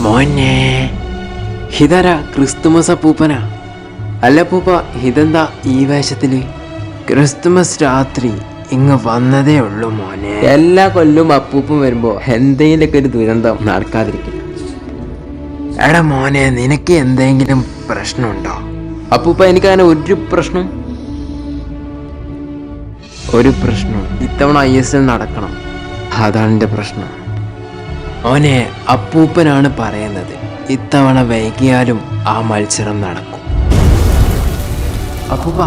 മോനെ. ഹിതര ക്രിസ്തുമസ് അപ്പൂപ്പനാ അല്ല പൂപ്പ ഹിതെന്താ ഈ വേഷത്തിൽ. ക്രിസ്തുമസ് രാത്രി ഇങ്ങ് വന്നതേ ഉള്ളൂ മോനെ. എല്ലാ കൊല്ലും അപ്പൂപ്പും വരുമ്പോ എന്തെങ്കിലുമൊക്കെ ഒരു ദുരന്തം നടക്കാതിരിക്കില്ല. എടാ മോനെ നിനക്ക് എന്തെങ്കിലും പ്രശ്നമുണ്ടോ? അപ്പൂപ്പ എനിക്കങ്ങനെ ഒരു പ്രശ്നം ഒരു പ്രശ്നം. ഇത്തവണ ഐ എസ് എൽ നടക്കണം. അതാണ് എന്റെ പ്രശ്നം. ഓനെ അപ്പൂപ്പനാണ് പറയുന്നത്. ഇത്തവണ വൈകിയാലും ആ മത്സരം നടക്കും. അപ്പൂപ്പ.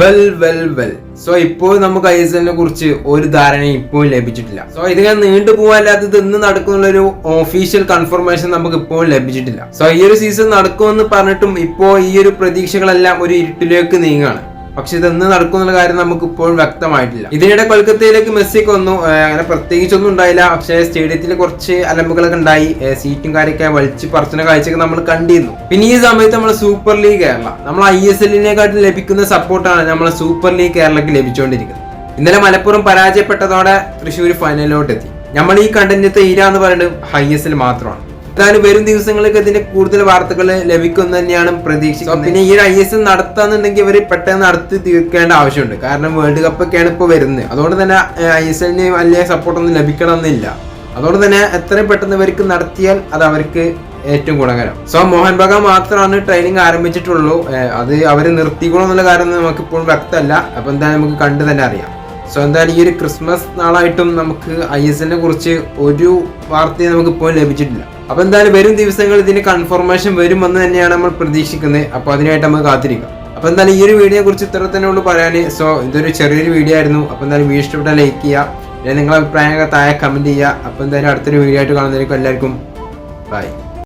Well well well. സോ ഇപ്പോൾ നമുക്ക് ഐ എസ് എല്ലിനെ കുറിച്ച് ഒരു ധാരണ ഇപ്പോൾ ലഭിച്ചിട്ടില്ല. സോ ഇത് ഞാൻ നീണ്ടു പോകാല്ലാത്തത് ഇന്ന് നടക്കുന്ന ഒരു ഒഫീഷ്യൽ കൺഫർമേഷൻ നമുക്ക് ഇപ്പോൾ ലഭിച്ചിട്ടില്ല. സോ ഈ ഒരു സീസൺ നടക്കുമെന്ന് പറഞ്ഞിട്ടും ഇപ്പോൾ ഈ ഒരു പ്രതീക്ഷകളെല്ലാം ഒരു ഇരുട്ടിലേക്ക് നീങ്ങാണ് പക്ഷെ ഇത് നടക്കും എന്നുള്ള കാര്യം നമുക്ക് ഇപ്പോഴും വ്യക്തമായിട്ടില്ല. ഇതിനിടെ കൊൽക്കത്തയിലേക്ക് മെസ്സിക്ക് വന്നു. അങ്ങനെ പ്രത്യേകിച്ചൊന്നും ഉണ്ടായില്ല. പക്ഷേ സ്റ്റേഡിയത്തിൽ കുറച്ച് അലമ്പുകളൊക്കെ ഉണ്ടായി. സീറ്റും കാര്യമൊക്കെ വലിച്ച് പറിച്ചിന കാഴ്ചയൊക്കെ നമ്മൾ കണ്ടിരുന്നു. പിന്നെ ഈ സമയത്ത് നമ്മൾ സൂപ്പർ ലീഗ് കേരള. നമ്മൾ ഐ എസ് എല്ലിനെക്കാട്ടിൽ ലഭിക്കുന്ന സപ്പോർട്ടാണ് നമ്മൾ സൂപ്പർ ലീഗ് കേരളക്ക് ലഭിച്ചുകൊണ്ടിരിക്കുന്നത്. ഇന്നലെ മലപ്പുറം പരാജയപ്പെട്ടതോടെ തൃശ്ശൂർ ഫൈനലിലോട്ട് എത്തി നമ്മൾ ഈ കണ്ടന്റ് തീരാന്ന് പറയുന്നത് ഐ എസ് എൽ മാത്രമാണ്. എന്തായാലും വരും ദിവസങ്ങളിലൊക്കെ ഇതിന്റെ കൂടുതൽ വാർത്തകൾ ലഭിക്കും തന്നെയാണ് പ്രതീക്ഷിക്കുന്നത്. പിന്നെ ഈ ഒരു ഐ എസ് എൽ നടത്താന്നുണ്ടെങ്കിൽ ഇവർ പെട്ടെന്ന് നടത്തി തീർക്കേണ്ട ആവശ്യമുണ്ട്. കാരണം വേൾഡ് കപ്പ് ഒക്കെയാണ് ഇപ്പോൾ വരുന്നത്. അതുകൊണ്ട് തന്നെ ഐ എസ് എല്ലിന് വലിയ സപ്പോർട്ടൊന്നും ലഭിക്കണമെന്നില്ല. അതുകൊണ്ട് തന്നെ എത്രയും പെട്ടെന്ന് ഇവർക്ക് നടത്തിയാൽ അത് അവർക്ക് ഏറ്റവും ഗുണകരം. സോ മോഹൻ ബഗാൻ മാത്രമാണ് ട്രെയിനിങ് ആരംഭിച്ചിട്ടുള്ളൂ. അത് അവർ നിർത്തിക്കണോ എന്നുള്ള കാര്യം നമുക്ക് ഇപ്പോഴും വ്യക്തമല്ല. അപ്പൊ എന്തായാലും നമുക്ക് കണ്ടു തന്നെ അറിയാം. സോ എന്തായാലും ഈ ഒരു ക്രിസ്മസ് നാളായിട്ടും നമുക്ക് ഐ എസ് എല്ലിനെ കുറിച്ച് ഒരു വാർത്തയും നമുക്ക് ഇപ്പോൾ ലഭിച്ചിട്ടില്ല. അപ്പോൾ എന്തായാലും വരും ദിവസങ്ങൾ ഇതിന് കൺഫർമേഷൻ വരുമെന്ന് തന്നെയാണ് നമ്മൾ പ്രതീക്ഷിക്കുന്നത്. അപ്പോൾ അതിനായിട്ട് നമുക്ക് കാത്തിരിക്കാം. അപ്പോൾ എന്തായാലും ഈ ഒരു വീഡിയോയെ കുറിച്ച് ഇത്ര തന്നെ ഉള്ളൂ പറയാൻ സോ ഇതൊരു ചെറിയൊരു വീഡിയോ ആയിരുന്നു. അപ്പോൾ എന്തായാലും വീഡിയോ ഇഷ്ടപ്പെട്ടാൽ ലൈക്ക് ചെയ്യുക. അല്ലെങ്കിൽ നിങ്ങളുടെ അഭിപ്രായങ്ങൾ താഴെ കമന്റ് ചെയ്യുക. അപ്പോൾ എന്തായാലും അടുത്തൊരു വീഡിയോ ആയിട്ട് കാണുന്നതായിരിക്കും എല്ലാവർക്കും. ബൈ